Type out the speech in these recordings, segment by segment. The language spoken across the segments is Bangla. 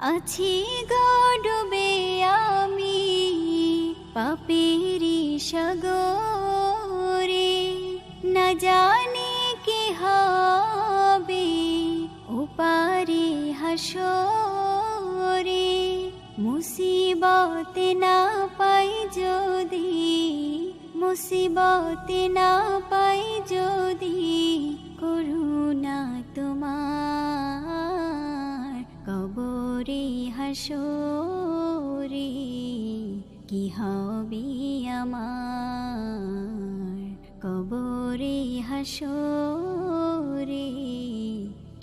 আছি গডবে আমি পাপেরি সাগরে। না জানি কি হবে ওপারে হাসরে। মুসিবতে না পাই যদি, মুসিবতে না পাই যদি করুণা হাসরে কি হবে আমার? কবরে হাসরে,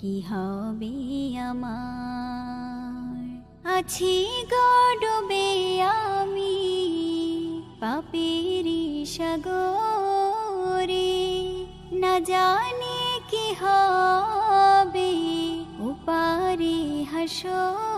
কি হবে আমার? আছি গডবে আমি পাপেরি সাগরে, না জানি কি হবে উপারে হাসরে।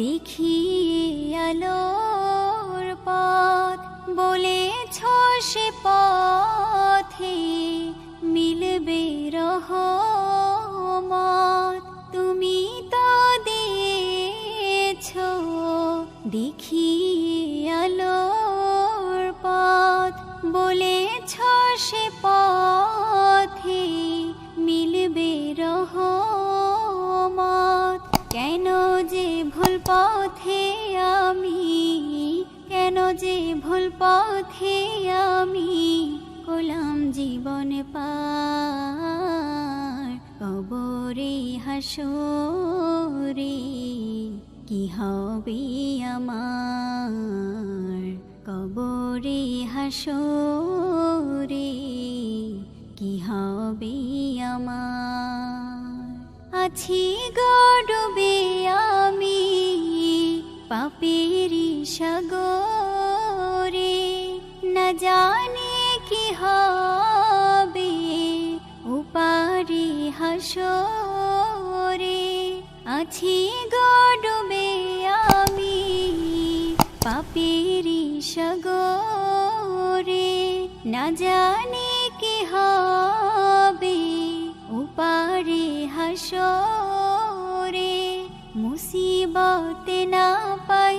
দেখিয়ে আলোর পথ বলেছ সে পথে মিলবে রহমত। তুমি তো দিয়েছ দেখিয়ে আলোর পথ বলেছ সে পথে মিলবে রহমত। ভুল পথে আমি কলাম জীবন পার। কবরে হাসরে কি হবে আমার? কবরে হাসরে জানি কি হবে উপারে হাসরে। আছি গডবে আমি পাপেরি সাগরে। না জানি কি হবে উপারে হাসরে। মুসিবতে না পাই